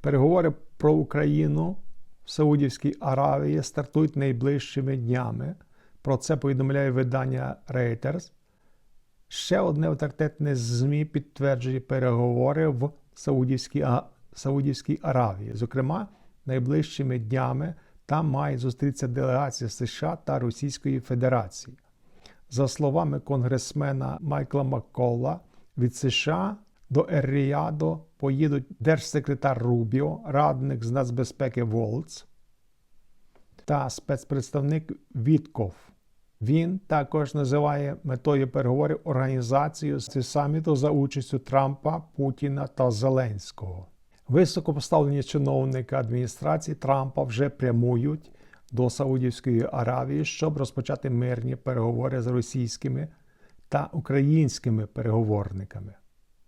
Переговори про Україну в Саудівській Аравії стартують найближчими днями. Про це повідомляє видання Reuters. Ще одне авторитетне ЗМІ підтверджує переговори в Саудівській, Саудівській Аравії. Зокрема, найближчими днями там має зустрітися делегація США та Російської Федерації. За словами конгресмена Майкла Маккола, від США до Ер-Ріаду поїдуть держсекретар Рубіо, радник з нацбезпеки Волц та спецпредставник Вітков. Він також називає метою переговорів організацію з саміту за участю Трампа, Путіна та Зеленського. Високопоставлені чиновники адміністрації Трампа вже прямують до Саудівської Аравії, щоб розпочати мирні переговори з російськими та українськими переговорниками.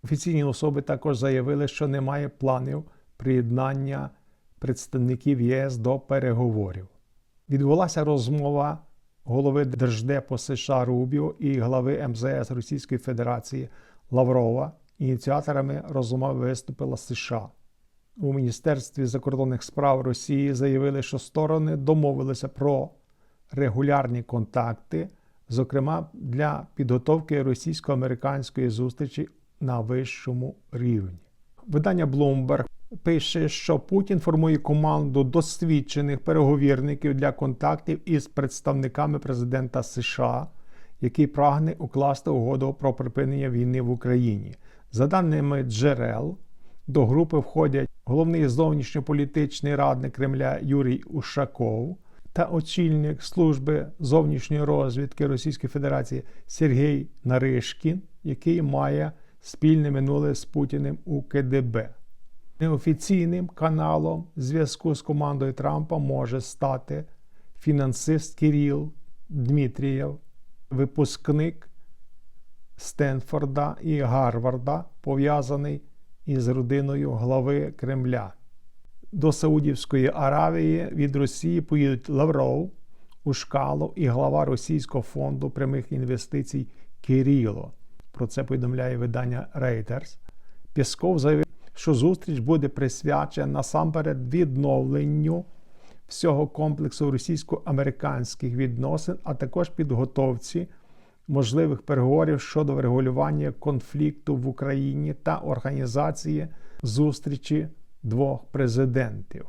Офіційні особи також заявили, що немає планів приєднання представників ЄС до переговорів. Відбулася розмова голови Держдепу США Рубіо і глави МЗС Російської Федерації Лаврова. Ініціаторами розмови виступила США. У Міністерстві закордонних справ Росії заявили, що сторони домовилися про регулярні контакти, зокрема для підготовки російсько-американської зустрічі на вищому рівні. Видання Bloomberg пише, що Путін формує команду досвідчених переговірників для контактів із представниками президента США, який прагне укласти угоду про припинення війни в Україні. За даними джерел, до групи входять головний зовнішньополітичний радник Кремля Юрій Ушаков та очільник служби зовнішньої розвідки Російської Федерації Сергій Наришкін, який має спільне минуле з Путіним у КДБ. Неофіційним каналом зв'язку з командою Трампа може стати фінансист Кіріл Дмитрієв, випускник Стенфорда і Гарварда, пов'язаний із родиною глави Кремля. До Саудівської Аравії від Росії поїдуть Лавров, Ушкалов і глава Російського фонду прямих інвестицій Кирило. Про це повідомляє видання Reuters. Пісков заявив, що зустріч буде присвячена насамперед відновленню всього комплексу російсько-американських відносин, а також підготовці можливих переговорів щодо врегулювання конфлікту в Україні та організації зустрічі двох президентів.